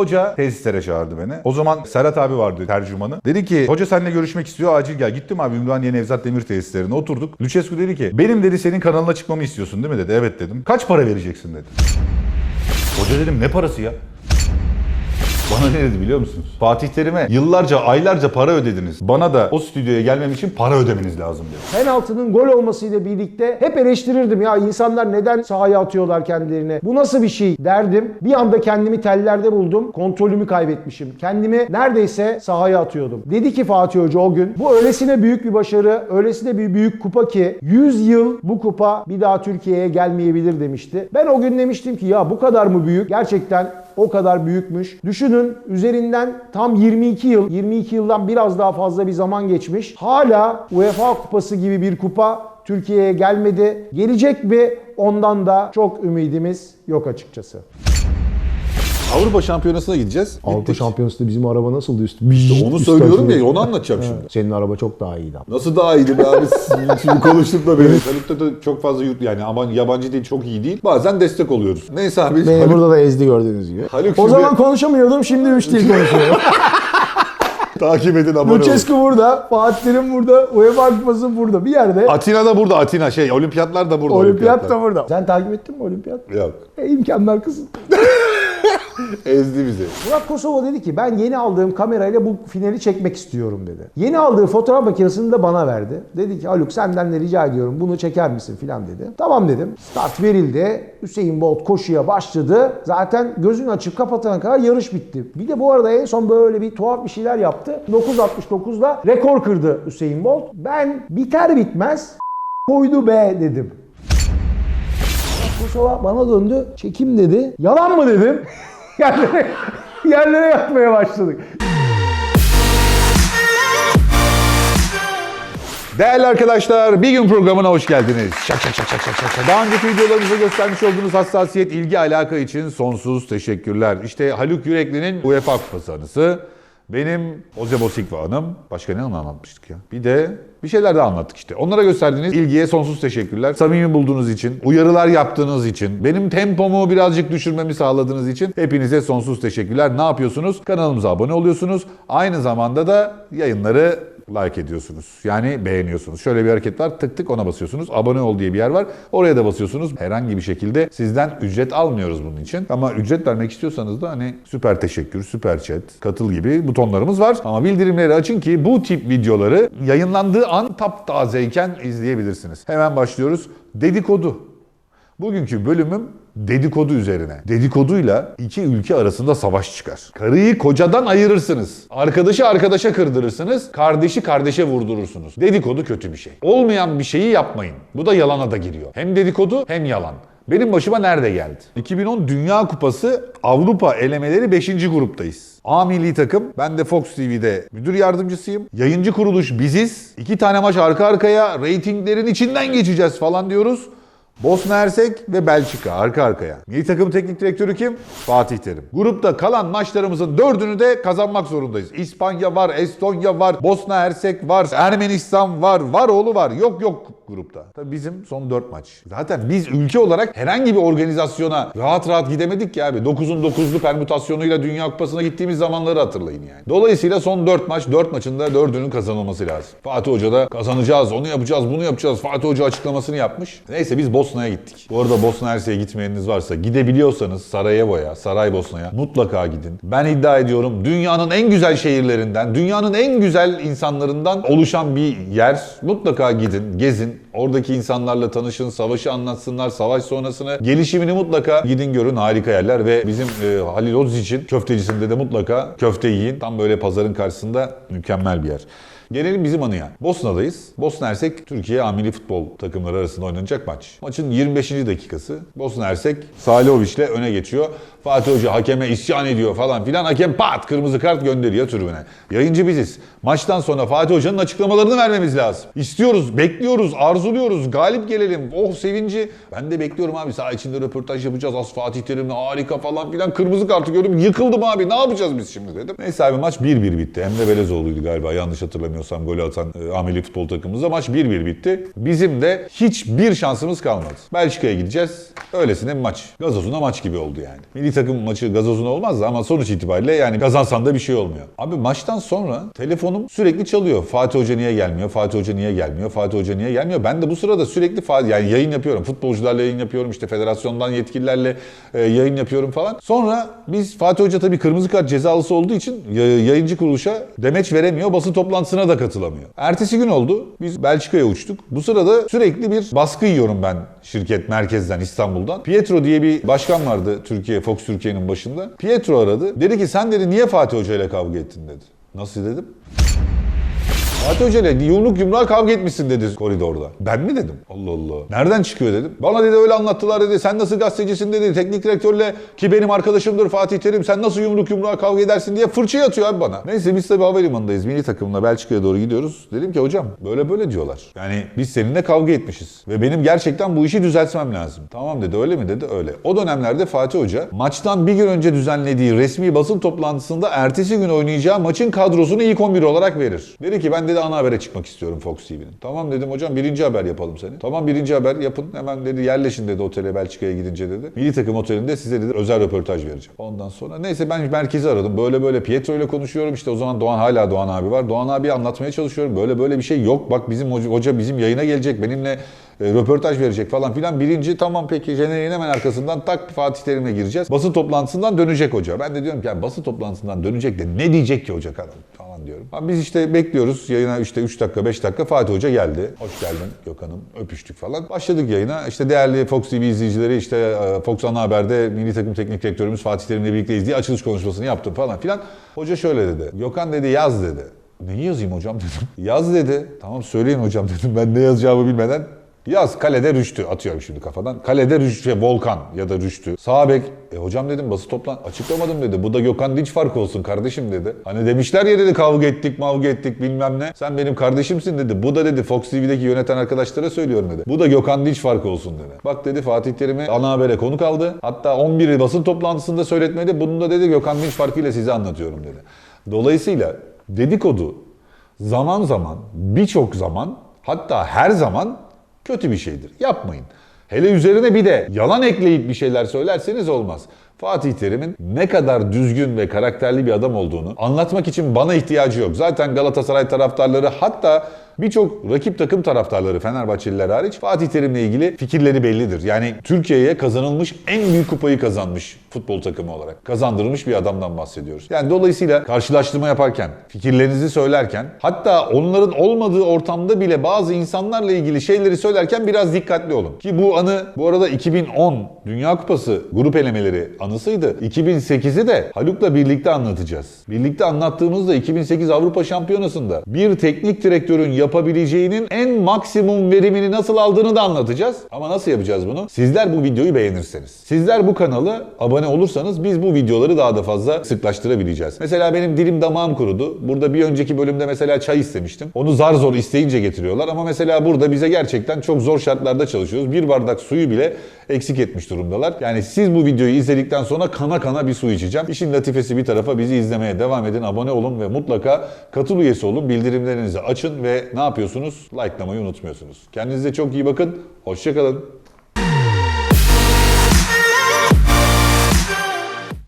Hoca tesislere çağırdı beni. O zaman Serhat abi vardı tercümanı. Dedi ki hoca seninle görüşmek istiyor acil gel. Gittim abi Ümraniye Nevzat Demir tesislerine oturduk. Lucescu dedi ki benim dedi senin kanalına çıkmamı istiyorsun değil mi dedi. Evet dedim. Kaç para vereceksin dedi. Hoca dedim ne parası ya? Bana ne dedi biliyor musunuz? Fatih Terim'e yıllarca, aylarca para ödediniz. Bana da o stüdyoya gelmem için para ödemeniz lazım dedi. Penaltının gol olmasıyla birlikte hep eleştirirdim ya insanlar neden sahaya atıyorlar kendilerini. Bu nasıl bir şey derdim. Bir anda kendimi tellerde buldum. Kontrolümü kaybetmişim. Kendimi neredeyse sahaya atıyordum. Dedi ki Fatih Hoca o gün bu öylesine büyük bir başarı, öylesine bir büyük kupa ki 100 yıl bu kupa bir daha Türkiye'ye gelmeyebilir demişti. Ben o gün demiştim ki ya bu kadar mı büyük? Gerçekten o kadar büyükmüş. Düşünün üzerinden tam 22 yıl, 22 yıldan biraz daha fazla bir zaman geçmiş. Hala UEFA kupası gibi bir kupa Türkiye'ye gelmedi. Gelecek mi? Ondan da çok ümidimiz yok açıkçası. Avrupa Şampiyonası'na gideceğiz. Avrupa Gittik. Şampiyonası'nda bizim araba nasıldı üst? Onu söylüyorum ya onu anlatacağım şimdi. Senin araba çok daha iyiydi. ama. Nasıl daha iyiydi be abi? Şimdi konuştuk da beni. Haluk'ta da çok fazla yurt yani ama yabancı değil çok iyi değil. Bazen destek oluyoruz. Neyse abi. Beni Haluk- burada da ezdi gördüğünüz gibi. Haluk o şimdi- zaman konuşamıyordum şimdi 3 dil konuşuyorum. takip edin abone olun. Lucescu burada, Fatih Terim burada, UEFA Kupası burada. Bir yerde Atina da burada Atina şey olimpiyatlar da burada. olimpiyat da burada. Sen takip ettin mi olimpiyat? Yok. E, imkanlar kısıtlı. Ezdi bizi. Murat Kosova dedi ki ben yeni aldığım kamerayla bu finali çekmek istiyorum dedi. Yeni aldığı fotoğraf makinesini de bana verdi. Dedi ki Haluk senden de rica ediyorum bunu çeker misin filan dedi. Tamam dedim. Start verildi. Hüseyin Bolt koşuya başladı. Zaten gözünü açıp kapatana kadar yarış bitti. Bir de bu arada en son böyle bir tuhaf bir şeyler yaptı. 9.69'da rekor kırdı Hüseyin Bolt. Ben biter bitmez koydu be dedim. Kosova bana döndü. Çekim dedi. Yalan mı dedim. yerlere, yerlere yatmaya başladık. Değerli arkadaşlar bir gün programına hoş geldiniz. Şak şak şak şak şak şak. Daha önceki videolarımızda göstermiş olduğunuz hassasiyet, ilgi, alaka için sonsuz teşekkürler. İşte Haluk Yürekli'nin UEFA Kupası anısı. Benim Oze Bosikva anım. Başka ne anlatmıştık ya? Bir de bir şeyler daha anlattık işte. Onlara gösterdiğiniz ilgiye sonsuz teşekkürler. Samimi bulduğunuz için, uyarılar yaptığınız için, benim tempomu birazcık düşürmemi sağladığınız için hepinize sonsuz teşekkürler. Ne yapıyorsunuz? Kanalımıza abone oluyorsunuz. Aynı zamanda da yayınları like ediyorsunuz. Yani beğeniyorsunuz. Şöyle bir hareket var. Tık tık ona basıyorsunuz. Abone ol diye bir yer var. Oraya da basıyorsunuz. Herhangi bir şekilde sizden ücret almıyoruz bunun için. Ama ücret vermek istiyorsanız da hani süper teşekkür, süper chat, katıl gibi butonlarımız var. Ama bildirimleri açın ki bu tip videoları yayınlandığı an taptazeyken izleyebilirsiniz. Hemen başlıyoruz. Dedikodu. Bugünkü bölümüm dedikodu üzerine. Dedikoduyla iki ülke arasında savaş çıkar. Karıyı kocadan ayırırsınız. Arkadaşı arkadaşa kırdırırsınız. Kardeşi kardeşe vurdurursunuz. Dedikodu kötü bir şey. Olmayan bir şeyi yapmayın. Bu da yalana da giriyor. Hem dedikodu hem yalan. Benim başıma nerede geldi? 2010 Dünya Kupası Avrupa elemeleri 5. gruptayız. A milli takım. Ben de Fox TV'de müdür yardımcısıyım. Yayıncı kuruluş biziz. İki tane maç arka arkaya reytinglerin içinden geçeceğiz falan diyoruz. Bosna Hersek ve Belçika arka arkaya. Milli takım teknik direktörü kim? Fatih Terim. Grupta kalan maçlarımızın dördünü de kazanmak zorundayız. İspanya var, Estonya var, Bosna Hersek var, Ermenistan var, var oğlu var. Yok yok grupta. Tabii bizim son 4 maç. Zaten biz ülke olarak herhangi bir organizasyona rahat rahat gidemedik ki abi. 9'un 9'lu permütasyonuyla Dünya Kupası'na gittiğimiz zamanları hatırlayın yani. Dolayısıyla son 4 maç 4 maçında 4'ünün kazanılması lazım. Fatih Hoca da kazanacağız, onu yapacağız, bunu yapacağız. Fatih Hoca açıklamasını yapmış. Neyse biz Bosna'ya gittik. Bu arada Bosna Hersek'e gitmeyeniniz varsa gidebiliyorsanız Sarajevo'ya, Saraybosna'ya mutlaka gidin. Ben iddia ediyorum dünyanın en güzel şehirlerinden, dünyanın en güzel insanlarından oluşan bir yer. Mutlaka gidin, gezin. Oradaki insanlarla tanışın, savaşı anlatsınlar, savaş sonrasını, gelişimini mutlaka gidin görün. Harika yerler ve bizim e, Halil Oz için köftecisinde de mutlaka köfte yiyin. Tam böyle pazarın karşısında mükemmel bir yer. Gelelim bizim anıya. Bosna'dayız. Bosna Hersek Türkiye amili futbol takımları arasında oynanacak maç. Maçın 25. dakikası. Bosna Hersek Salihovic'le öne geçiyor. Fatih Hoca hakeme isyan ediyor falan filan. Hakem pat kırmızı kart gönderiyor tribüne. Yayıncı biziz. Maçtan sonra Fatih Hoca'nın açıklamalarını vermemiz lazım. İstiyoruz, bekliyoruz, arzuluyoruz. Galip gelelim. Oh sevinci. Ben de bekliyorum abi. Saha içinde röportaj yapacağız. Az Fatih Terim'le harika falan filan. Kırmızı kartı gördüm. Yıkıldım abi. Ne yapacağız biz şimdi dedim. Neyse abi maç 1-1 bitti. Emre Belezoğlu'ydu galiba yanlış hatırlamıyorsam. Yanılmıyorsam golü atan e, ameli futbol takımımızda. Maç 1-1 bitti. Bizim de hiçbir şansımız kalmadı. Belçika'ya gideceğiz. Öylesine bir maç. Gazozuna maç gibi oldu yani. Milli takım maçı gazozuna olmaz da ama sonuç itibariyle yani kazansan da bir şey olmuyor. Abi maçtan sonra telefonum sürekli çalıyor. Fatih Hoca niye gelmiyor? Fatih Hoca niye gelmiyor? Fatih Hoca niye gelmiyor? Ben de bu sırada sürekli fa- yani yayın yapıyorum. Futbolcularla yayın yapıyorum. işte federasyondan yetkililerle e, yayın yapıyorum falan. Sonra biz Fatih Hoca tabii kırmızı kart cezalısı olduğu için ya- yayıncı kuruluşa demeç veremiyor. Basın toplantısına da katılamıyor. Ertesi gün oldu. Biz Belçika'ya uçtuk. Bu sırada sürekli bir baskı yiyorum ben şirket merkezden İstanbul'dan. Pietro diye bir başkan vardı Türkiye Fox Türkiye'nin başında. Pietro aradı. Dedi ki sen dedi niye Fatih Hoca ile kavga ettin dedi. Nasıl dedim? Fatih Hoca yumruk yumruğa kavga etmişsin dedi koridorda. Ben mi dedim? Allah Allah. Nereden çıkıyor dedim. Bana dedi öyle anlattılar dedi. Sen nasıl gazetecisin dedi. Teknik direktörle ki benim arkadaşımdır Fatih Terim. Sen nasıl yumruk yumruğa kavga edersin diye fırça atıyor abi bana. Neyse biz tabii havalimanındayız. Milli takımla Belçika'ya doğru gidiyoruz. Dedim ki hocam böyle böyle diyorlar. Yani biz seninle kavga etmişiz. Ve benim gerçekten bu işi düzeltmem lazım. Tamam dedi öyle mi dedi öyle. O dönemlerde Fatih Hoca maçtan bir gün önce düzenlediği resmi basın toplantısında ertesi gün oynayacağı maçın kadrosunu ilk 11 olarak verir. Dedi ki ben dedi ana habere çıkmak istiyorum Fox TV'nin. Tamam dedim hocam birinci haber yapalım seni. Tamam birinci haber yapın. Hemen dedi yerleşin dedi otele Belçika'ya gidince dedi. Milli takım otelinde size dedi özel röportaj vereceğim. Ondan sonra neyse ben merkezi aradım. Böyle böyle Pietro ile konuşuyorum. İşte o zaman Doğan hala Doğan abi var. Doğan abi anlatmaya çalışıyorum. Böyle böyle bir şey yok. Bak bizim hoca, bizim yayına gelecek. Benimle e, röportaj verecek falan filan. Birinci tamam peki Jener'in hemen arkasından tak Fatih Terim'e gireceğiz. Basın toplantısından dönecek hoca. Ben de diyorum ki yani basın toplantısından dönecek de ne diyecek ki hoca kadar falan diyorum. Ama biz işte bekliyoruz. Yayına işte 3 dakika 5 dakika Fatih Hoca geldi. Hoş geldin Gökhan'ım. Öpüştük falan. Başladık yayına. İşte değerli Fox TV izleyicileri işte e, Fox Ana Haber'de milli takım teknik direktörümüz Fatih Terim'le birlikteyiz diye açılış konuşmasını yaptım falan filan. Hoca şöyle dedi. Gökhan dedi yaz dedi. Neyi yazayım hocam dedim. Yaz dedi. Tamam söyleyin hocam dedim. Ben ne yazacağımı bilmeden Yaz kalede Rüştü atıyorum şimdi kafadan. Kalede Rüştü, Volkan ya da Rüştü. Sağ. E hocam dedim bası toplan. Açıklamadım dedi. Bu da Gökhan Dinç farkı olsun kardeşim dedi. Hani demişler ya dedi kavga ettik mavga ettik bilmem ne. Sen benim kardeşimsin dedi. Bu da dedi Fox TV'deki yöneten arkadaşlara söylüyorum dedi. Bu da Gökhan Dinç farkı olsun dedi. Bak dedi Fatih Terim'i ana habere konuk aldı. Hatta 11 basın toplantısında söyletmedi. Bunu da dedi Gökhan Dinç farkıyla size anlatıyorum dedi. Dolayısıyla dedikodu zaman zaman birçok zaman hatta her zaman kötü bir şeydir. Yapmayın. Hele üzerine bir de yalan ekleyip bir şeyler söylerseniz olmaz. Fatih Terim'in ne kadar düzgün ve karakterli bir adam olduğunu anlatmak için bana ihtiyacı yok. Zaten Galatasaray taraftarları hatta birçok rakip takım taraftarları Fenerbahçeliler hariç Fatih Terim'le ilgili fikirleri bellidir. Yani Türkiye'ye kazanılmış en büyük kupayı kazanmış futbol takımı olarak. Kazandırmış bir adamdan bahsediyoruz. Yani dolayısıyla karşılaştırma yaparken, fikirlerinizi söylerken, hatta onların olmadığı ortamda bile bazı insanlarla ilgili şeyleri söylerken biraz dikkatli olun. Ki bu anı bu arada 2010 Dünya Kupası grup elemeleri anısıydı. 2008'i de Haluk'la birlikte anlatacağız. Birlikte anlattığımızda 2008 Avrupa Şampiyonası'nda bir teknik direktörün yapabileceğinin en maksimum verimini nasıl aldığını da anlatacağız. Ama nasıl yapacağız bunu? Sizler bu videoyu beğenirseniz. Sizler bu kanala abone olursanız biz bu videoları daha da fazla sıklaştırabileceğiz. Mesela benim dilim damağım kurudu. Burada bir önceki bölümde mesela çay istemiştim. Onu zar zor isteyince getiriyorlar ama mesela burada bize gerçekten çok zor şartlarda çalışıyoruz. Bir bardak suyu bile eksik etmiş durumdalar. Yani siz bu videoyu izledikten sonra kana kana bir su içeceğim. İşin latifesi bir tarafa bizi izlemeye devam edin, abone olun ve mutlaka katıl üyesi olun. Bildirimlerinizi açın ve ne yapıyorsunuz? Like'lamayı unutmuyorsunuz. Kendinize çok iyi bakın. Hoşçakalın.